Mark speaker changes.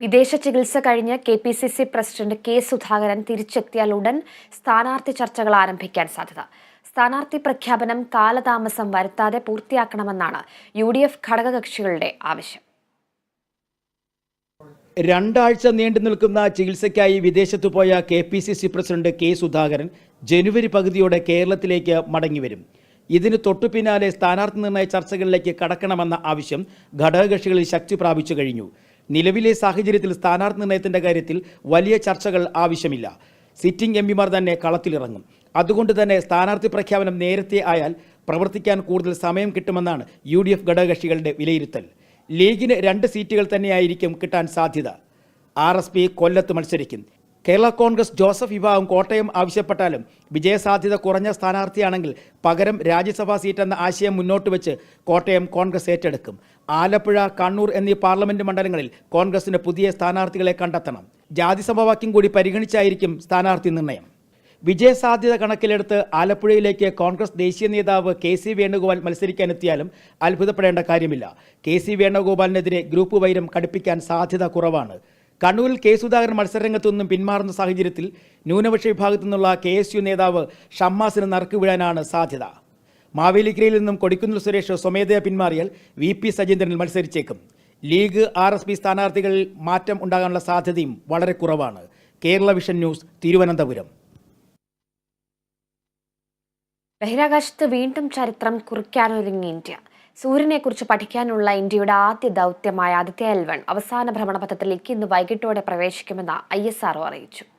Speaker 1: വിദേശ ചികിത്സ കഴിഞ്ഞ് K P C C president K Sudhakaran തിരിച്ചെത്തിയാൽ ഉടൻ സ്ഥാനാർത്ഥി ചർച്ചകൾ ആരംഭിക്കാൻ സാധ്യത. സ്ഥാനാർത്ഥി പ്രഖ്യാപനം കാലതാമസം വരുത്താതെ പൂർത്തിയാക്കണമെന്നാണ് യു ഡി എഫ് ഘടകകക്ഷികളുടെ ആവശ്യം.
Speaker 2: രണ്ടാഴ്ച നീണ്ടു നിൽക്കുന്ന ചികിത്സയ്ക്കായി വിദേശത്തു പോയ K P C C president K Sudhakaran ജനുവരി പകുതിയോടെ കേരളത്തിലേക്ക് മടങ്ങിവരും ഇതിന് തൊട്ടു പിന്നാലെ സ്ഥാനാർത്ഥി നിർണയ ചർച്ചകളിലേക്ക് കടക്കണമെന്ന ആവശ്യം ഘടകകക്ഷികളിൽ ശക്തി പ്രാപിച്ചു കഴിഞ്ഞു. നിലവിലെ സാഹചര്യത്തിൽ സ്ഥാനാർത്ഥി നിർണയത്തിന്റെ കാര്യത്തിൽ വലിയ ചർച്ചകൾ ആവശ്യമില്ല. സിറ്റിംഗ് എം പിമാർ തന്നെ കളത്തിലിറങ്ങും. അതുകൊണ്ട് തന്നെ സ്ഥാനാർത്ഥി പ്രഖ്യാപനം നേരത്തെ ആയാൽ പ്രവർത്തിക്കാൻ കൂടുതൽ സമയം കിട്ടുമെന്നാണ് യു ഡി എഫ് ഘടകകക്ഷികളുടെ വിലയിരുത്തൽ. ലീഗിന് രണ്ട് സീറ്റുകൾ തന്നെയായിരിക്കും കിട്ടാൻ സാധ്യത. ആർ എസ് പി കൊല്ലത്ത് മത്സരിക്കും. കേരള കോൺഗ്രസ് ജോസഫ് വിഭാഗം കോട്ടയം ആവശ്യപ്പെട്ടാലും വിജയസാധ്യത കുറഞ്ഞ സ്ഥാനാർത്ഥിയാണെങ്കിൽ പകരം രാജ്യസഭാ സീറ്റ് എന്ന ആശയം മുന്നോട്ട് വെച്ച് കോട്ടയം കോൺഗ്രസ് ഏറ്റെടുക്കും. ആലപ്പുഴ കണ്ണൂർ എന്നീ പാർലമെന്റ് മണ്ഡലങ്ങളിൽ കോൺഗ്രസിന് പുതിയ സ്ഥാനാർത്ഥികളെ കണ്ടെത്തണം. ജാതി സമവാക്യം കൂടി പരിഗണിച്ചായിരിക്കും സ്ഥാനാർത്ഥി നിർണയം. വിജയസാധ്യത കണക്കിലെടുത്ത് ആലപ്പുഴയിലേക്ക് കോൺഗ്രസ് ദേശീയ നേതാവ് കെ സി വേണുഗോപാൽ മത്സരിക്കാനെത്തിയാലും അത്ഭുതപ്പെടേണ്ട കാര്യമില്ല. കെ സി വേണുഗോപാലിനെതിരെ ഗ്രൂപ്പ് വൈരം കടുപ്പിക്കാൻ സാധ്യത കുറവാണ്. കണ്ണൂരിൽ കെ സുധാകരൻ മത്സരരംഗത്തു നിന്നും പിന്മാറുന്ന സാഹചര്യത്തിൽ ന്യൂനപക്ഷ വിഭാഗത്തു നിന്നുള്ള കെ എസ് യു നേതാവ് ഷമ്മാസിന് നറുക്ക് വീഴാനാണ് സാധ്യത. മാവേലിക്കരയിൽ നിന്നും കൊടിക്കുന്നിൽ സുരേഷ് സ്വമേധയാ പിന്മാറിയാൽ വി പി സജീന്ദ്രനിൽ മത്സരിച്ചേക്കും. ലീഗ് ആർ എസ് പി സ്ഥാനാർത്ഥികളിൽ മാറ്റം ഉണ്ടാകാനുള്ള സാധ്യതയും വളരെ കുറവാണ്. Kerala vision news Thiruvananthapuram.
Speaker 1: ബഹിരാകാശത്ത് വീണ്ടും ചരിത്രം കുറിക്കാനൊരുങ്ങി ഇന്ത്യ. സൂര്യനെക്കുറിച്ച് പഠിക്കാനുള്ള ഇന്ത്യയുടെ ആദ്യ ദൗത്യമായ ആദിത്യ എൽ വൺ അവസാന ഭ്രമണപഥത്തിലേക്ക് ഇന്ന് വൈകിട്ടോടെ പ്രവേശിക്കുമെന്ന് ഐ അറിയിച്ചു.